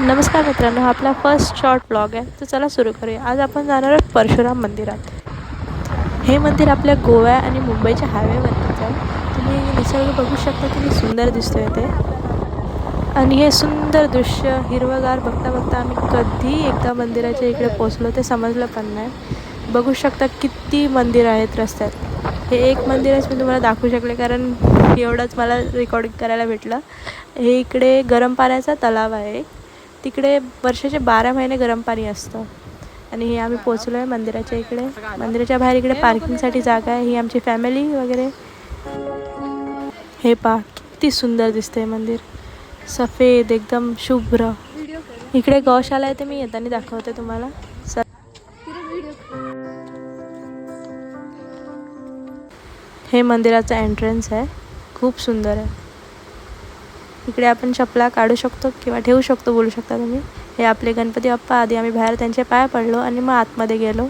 नमस्कार मित्रांनो हा आपला फर्स्ट शॉर्ट ब्लॉग आहे. तर चला सुरू करूया. आज आपण जाणार आहोत परशुराम मंदिरात. हे मंदिर आपल्या गोवा आणि मुंबईच्या हायवेवरतीच आहे. तुम्ही निसर्ग बघू शकता किती सुंदर दिसतोय ते. आणि हे सुंदर दृश्य हिरवगार बघता बघता आम्ही कधी एकदा मंदिराच्या इकडे पोचलो ते समजलं पण नाही. बघू शकता किती मंदिरं आहेत रस्त्यात. हे एक मंदिरच मी तुम्हाला दाखवू शकले कारण एवढंच मला रेकॉर्डिंग करायला भेटलं. हे इकडे गरम पाण्याचा तलाव आहे. एक तिकडे वर्षाचे बारा महिने गरम पाणी असतं. आणि हे आम्ही पोचलो आहे मंदिराच्या इकडे. मंदिराच्या बाहेर इकडे पार्किंगसाठी जागा आहे. ही आमची फॅमिली वगैरे. हे पा किती सुंदर दिसते मंदिर. सफेद एकदम शुभ्र. इकडे गौशाला आहे ते मी येताना दाखवते तुम्हाला. स हे मंदिराचं एंट्रन्स आहे. खूप सुंदर आहे. इकडे आपण चपला काढू शकतो किंवा ठेवू शकतो बोलू शकता तुम्ही. हे आपले गणपती बाप्पा आधी आम्ही बाहेर त्यांचे पाय पडलो आणि मग आतमध्ये गेलो.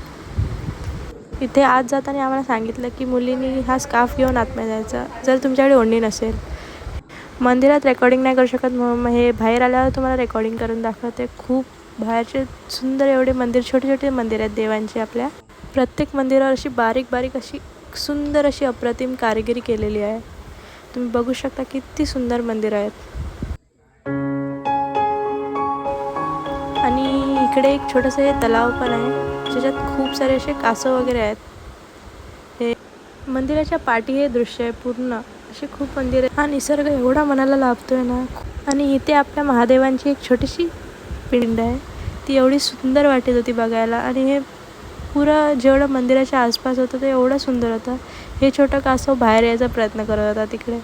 इथे आत जाताना आम्हाला सांगितलं की मुलींनी हा स्काफ घेऊन आतमध्ये जायचा जर तुमच्याकडे ओढणी नसेल. मंदिरात रेकॉर्डिंग नाही करू शकत म्हणून मग हे बाहेर आल्यावर तुम्हाला रेकॉर्डिंग करून दाखवते. खूप बाहेरचे सुंदर एवढे मंदिर छोटे छोटे मंदिर आहेत देवांचे आपल्या. प्रत्येक मंदिरावर अशी बारीक बारीक अशी सुंदर अशी अप्रतिम कारिगिरी केलेली आहे. तुम्ही बघू शकता किती सुंदर मंदिर आहेत. आणि इकडे एक छोटंसं हे तलाव पण आहे ज्याच्यात खूप सारे असे कासव वगैरे आहेत. हे मंदिराच्या पाठी हे दृश्य आहे पूर्ण असे खूप मंदिर आहे हा निसर्ग एवढा मनाला लाभतोय ना. आणि इथे आपल्या महादेवांची एक छोटीशी पिंड आहे. ती एवढी सुंदर वाटत होती बघायला. आणि हे पुरं जेवढं मंदिराच्या आसपास होतं ते एवढं सुंदर होतं. हे छोटं कासव बाहेर यायचा प्रयत्न करत होता तिकडे.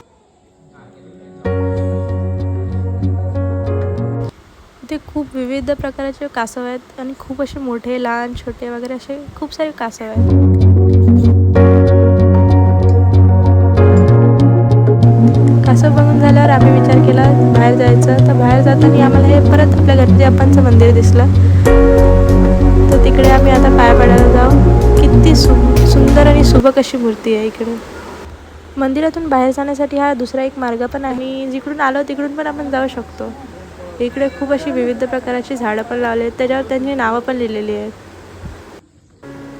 ते खूप विविध प्रकारचे कासव आहेत आणि खूप असे मोठे लहान छोटे वगैरे असे खूप सारे कासव आहेत. कासव बघून झाल्यावर आम्ही विचार केला बाहेर जायचं. तर बाहेर जाताना आम्हाला हे परत आपल्या गणपती बाप्पांचं मंदिर दिसलं. तर तिकडे आम्ही आता पाय पडायला जाऊ. किती सु सुंदर आणि सुबक अशी मूर्ती आहे इकडे. मंदिरातून बाहेर जाण्यासाठी हा दुसरा एक मार्ग पण आहे. जिकडून आलो तिकडून पण आपण जाऊ शकतो. इकडे खूप अशी विविध प्रकारची झाडं पण लावली आहेत त्याच्यावर त्यांची नावं पण लिहिलेली आहेत.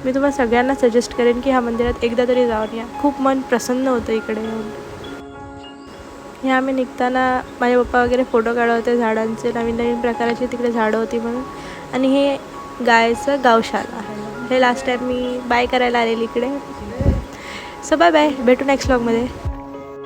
मी तुम्हाला सगळ्यांना सजेस्ट करेन की ह्या मंदिरात एकदा तरी जाऊन या. खूप मन प्रसन्न होतं इकडे येऊन. हे आम्ही निघताना माझे पप्पा वगैरे फोटो काढत होते झाडांचे. नवीन नवीन प्रकाराची तिकडे झाडं होती म्हणून. आणि हे गायचं गावशाला. हे लास्ट टाईम मी बाय करायला आलेली इकडे. सो बाय बाय भेटू नेक्स्ट ब्लॉगमध्ये